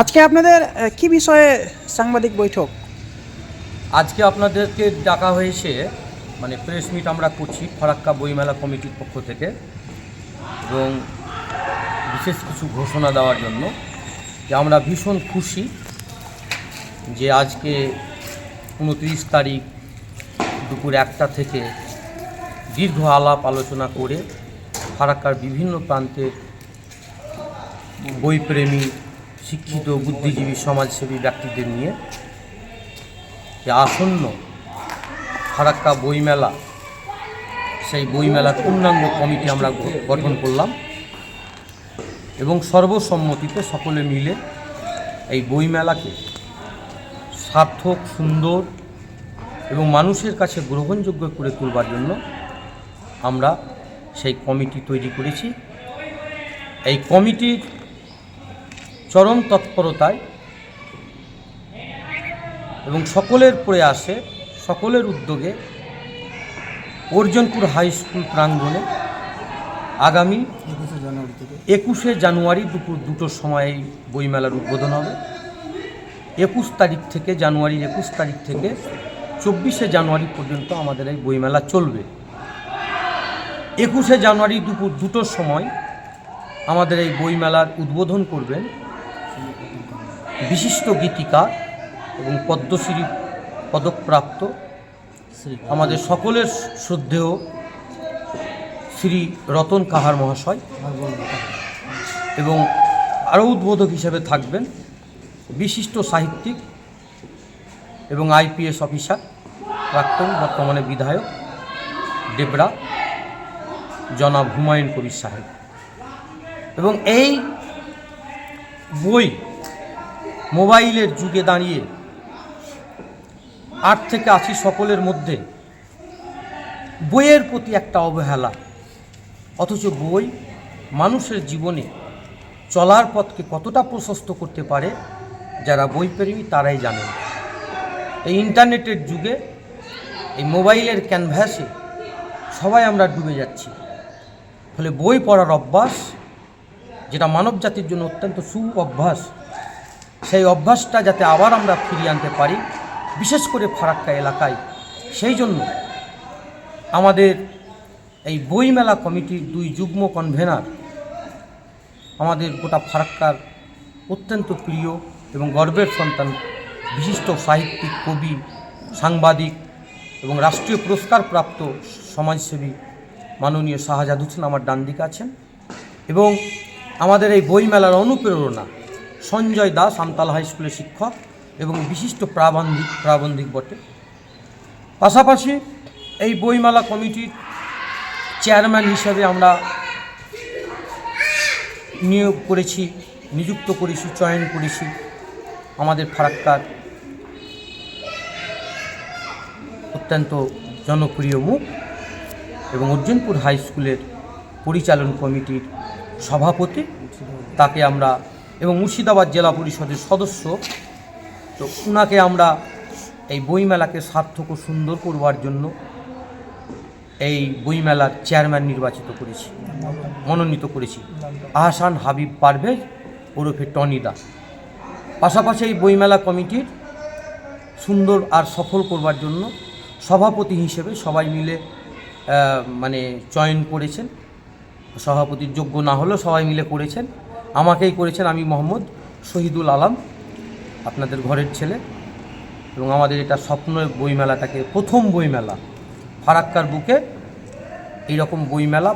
আজকে আপনাদের কি বিষয়ে সাংবাদিক বৈঠক? আজকে আপনাদেরকে ডাকা হয়েছে মানে প্রেস মিট আমরা করছি, ফারাক্কা বইমেলা কমিটির পক্ষ থেকে, এবং বিশেষ কিছু ঘোষণা দেওয়ার জন্য যে আমরা ভীষণ খুশি যে আজকে উনত্রিশ তারিখ দুপুর একটা থেকে দীর্ঘ আলাপ আলোচনা করে ফারাক্কার বিভিন্ন প্রান্তের বইপ্রেমী শিক্ষিত, বুদ্ধিজীবী, সমাজসেবী ব্যক্তিদের নিয়ে যে আসন্ন ফারাক্কা বইমেলা, সেই বইমেলার পূর্ণাঙ্গ কমিটি আমরা গঠন করলাম এবং সর্বসম্মতিতে সকলে মিলে এই বইমেলাকে সার্থক, সুন্দর এবং মানুষের কাছে গ্রহণযোগ্য করে তুলবার জন্য আমরা সেই কমিটি তৈরি করেছি। এই কমিটির চরম তৎপরতায় এবং সকলের প্রয়াসে সকলের উদ্যোগে অর্জনপুর হাই স্কুল প্রাঙ্গণে আগামী একুশে জানুয়ারি দুপুর দুটোর সময় এই বইমেলার উদ্বোধন হবে। একুশ তারিখ থেকে জানুয়ারির একুশ তারিখ থেকে চব্বিশে জানুয়ারি পর্যন্ত আমাদের এই বইমেলা চলবে। একুশে জানুয়ারি দুপুর দুটোর সময় আমাদের এই বইমেলার উদ্বোধন করবেন বিশিষ্ট গীতিকার এবং পদ্মশ্রী পদকপ্রাপ্ত আমাদের সকলের শ্রদ্ধেয় শ্রী রতন কাহার মহাশয় এবং আরও উদ্বোধক হিসেবে থাকবেন বিশিষ্ট সাহিত্যিক এবং আইপিএস অফিসার প্রাক্তন বর্তমানে বিধায়ক দেবরা জনাব হুমায়ুন কবির সাহেব। এবং এই বই মোবাইলের যুগে দাঁড়িয়ে আট থেকে আশি সকলের মধ্যে বইয়ের প্রতি একটা অবহেলা। অথচ বই মানুষের জীবনে চলার পথকে কতটা প্রশস্ত করতে পারে, যারা বই বইপ্রেমী তারাই জানেন। এই ইন্টারনেটের যুগে, এই মোবাইলের ক্যানভাসে সবাই আমরা ডুবে যাচ্ছি। ফলে বই পড়ার অভ্যাস যেটা মানব জাতির জন্য অত্যন্ত সু অভ্যাস সেই অভ্যাসটা যাতে আবার আমরা ফিরিয়ে আনতে পারি, বিশেষ করে ফারাক্কা এলাকায়। সেই জন্য আমাদের এই বইমেলা কমিটির দুই যুগ্ম কনভেনার আমাদের গোটা ফারাক্কার অত্যন্ত প্রিয় এবং গর্বের সন্তান, বিশিষ্ট সাহিত্যিক, কবি, সাংবাদিক এবং রাষ্ট্রীয় পুরস্কার প্রাপ্ত সমাজসেবী মাননীয় শাহজাদ হোসেন আমার ডান দিকে আছেন এবং আমাদের এই বইমেলার অনুপ্রেরণা। সঞ্জয় দাস আমতাল হাই স্কুলের শিক্ষক এবং বিশিষ্ট প্রাবন্ধিক প্রাবন্ধিক বটে। পাশাপাশি এই বইমেলা কমিটির চেয়ারম্যান হিসেবে আমরা নিয়োগ করেছি, নিযুক্ত করেছি, চয়ন করেছি আমাদের ফারাক্কার অত্যন্ত জনপ্রিয় মুখ এবং অর্জুনপুর হাই স্কুলের পরিচালন কমিটির সভাপতি, তাকে আমরা এবং মুর্শিদাবাদ জেলা পরিষদের সদস্য। তো ওনাকে আমরা এই বইমেলাকে সার্থক ও সুন্দর করবার জন্য এই বইমেলার চেয়ারম্যান নির্বাচিত করেছি, মনোনীত করেছি। আহসান হাবিব পারভেজ, ওরফে টনিদা পাশাপাশি এই বইমেলা কমিটির সুন্দর আর সফল করবার জন্য সভাপতি হিসেবে সবাই মিলে মানে চয়ন করেছেন। সভাপতির যোগ্য না হলেও সবাই মিলে করেছেন। আমাকেই করেছেন আমি মোহাম্মদ শহীদুল আলম, আপনাদের ঘরের ছেলে। এবং আমাদের এটা স্বপ্ন বইমেলাটাকে প্রথম বইমেলা, ফারাক্কার বুকে এইরকম বইমেলা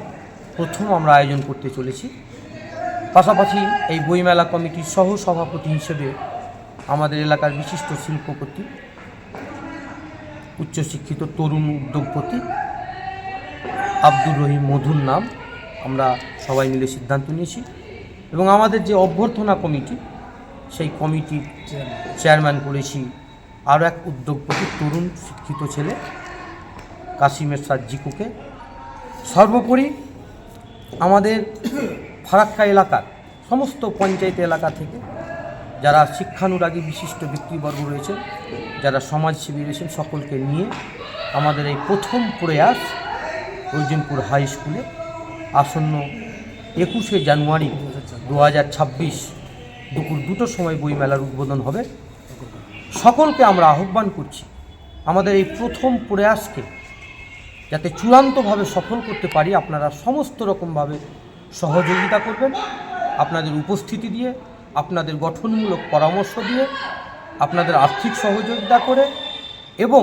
প্রথম আমরা আয়োজন করতে চলেছি। পাশাপাশি এই বইমেলা কমিটির সহ সভাপতি হিসেবে আমাদের এলাকার বিশিষ্ট শিল্পপতি, উচ্চশিক্ষিত তরুণ উদ্যোগপতি আব্দুর রহিম মধুর নাম। আমরা সবাই মিলে সিদ্ধান্ত নিয়েছি। এবং আমাদের যে অভ্যর্থনা কমিটি, সেই কমিটির চেয়ারম্যান করেছি আরও এক উদ্যোগপতি তরুণ শিক্ষিত ছেলে কাসিমের জিকুকে। সর্বোপরি আমাদের ফারাক্কা এলাকার সমস্ত পঞ্চায়েত এলাকা থেকে যারা শিক্ষানুরাগী বিশিষ্ট ব্যক্তিবর্গ রয়েছেন যারা সমাজসেবী রয়েছেন, সকলকে নিয়ে আমাদের এই প্রথম প্রয়াস রজিমপুর হাই স্কুলে আসন্ন একুশে জানুয়ারি দু হাজার ছাব্বিশ দুপুর দুটোর সময় বইমেলার উদ্বোধন হবে। সকলকে আমরা আহ্বান করছি আমাদের এই প্রথম প্রয়াসকে যাতে চূড়ান্তভাবে সফল করতে পারি। আপনারা সমস্ত রকমভাবে সহযোগিতা করবেন আপনাদের উপস্থিতি দিয়ে, আপনাদের গঠনমূলক পরামর্শ দিয়ে, আপনাদের আর্থিক সহযোগিতা করে এবং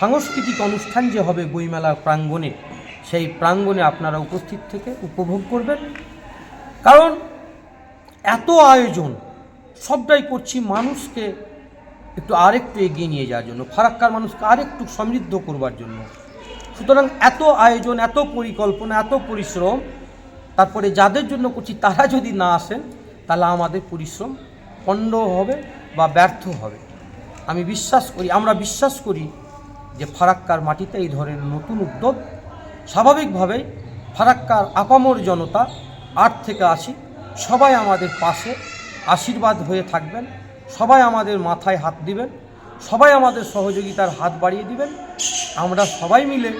সাংস্কৃতিক অনুষ্ঠান যে হবে বইমেলার প্রাঙ্গণে সেই প্রাঙ্গণে আপনারা উপস্থিত থেকে উপভোগ করবেন। কারণ এত আয়োজন, সবটাই করছি মানুষকে একটু আরেকটু এগিয়ে নিয়ে যাওয়ার জন্য, ফারাক্কার মানুষকে আরেকটু সমৃদ্ধ করবার জন্য। সুতরাং এত আয়োজন, এত পরিকল্পনা, এত পরিশ্রম, তারপরে যাদের জন্য করছি তারা যদি না আসেন, তাহলে আমাদের পরিশ্রম পণ্ড হবে বা ব্যর্থ হবে। আমি বিশ্বাস করি, আমরা বিশ্বাস করি যে ফারাক্কার মাটিতে এই ধরনের নতুন উদ্যোগ স্বাভাবিকভাবেই ফারাক্কার আপামর জনতা, আট থেকে আশি, সবাই আমাদের পাশে আশীর্বাদ হয়ে থাকবেন, সবাই আমাদের মাথায় হাত দিবেন, সবাই আমাদের সহযোগিতার হাত বাড়িয়ে দিবেন। আমরা সবাই মিলে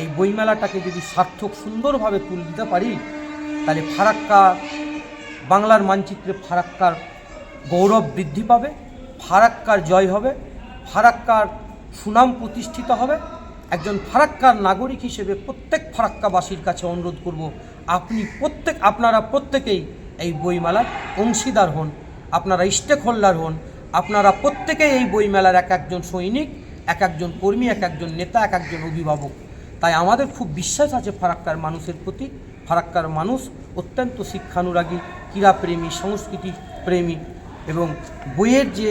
এই বইমেলাটাকে যদি সার্থক সুন্দরভাবে তুলে দিতে পারি, তাহলে ফারাক্কা, বাংলার মানচিত্রে ফারাক্কার গৌরব বৃদ্ধি পাবে, ফারাক্কার জয় হবে, ফারাক্কার সুনাম প্রতিষ্ঠিত হবে। একজন ফারাক্কার নাগরিক হিসেবে প্রত্যেক ফারাক্কাবাসীর কাছে অনুরোধ করব, আপনি প্রত্যেক আপনারা প্রত্যেকেই এই বইমেলার অংশীদার হন, আপনারা স্টেক হোল্ডার হন, আপনারা প্রত্যেকেই এই বইমেলার এক একজন সৈনিক, এক একজন কর্মী, এক একজন নেতা, এক একজন অভিভাবক। তাই আমাদের খুব বিশ্বাস আছে ফারাক্কার মানুষের প্রতি। ফারাক্কার মানুষ অত্যন্ত শিক্ষানুরাগী, ক্রীড়াপ্রেমী সংস্কৃতি প্রেমী এবং বইয়ের যে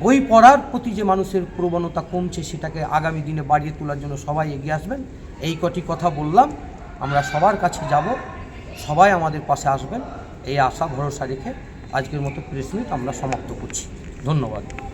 বই পড়ার প্রতি যে মানুষের প্রবণতা কমছে, সেটাকে আগামী দিনে বাড়িয়ে তোলার জন্য সবাই এগিয়ে আসবেন। এই কটি কথা বললাম। আমরা সবার কাছে যাব। সবাই আমাদের পাশে আসবেন। এই আশা, ভরসা রেখে আজকের মতো প্রেস মিট আমরা সমাপ্ত করছি। ধন্যবাদ।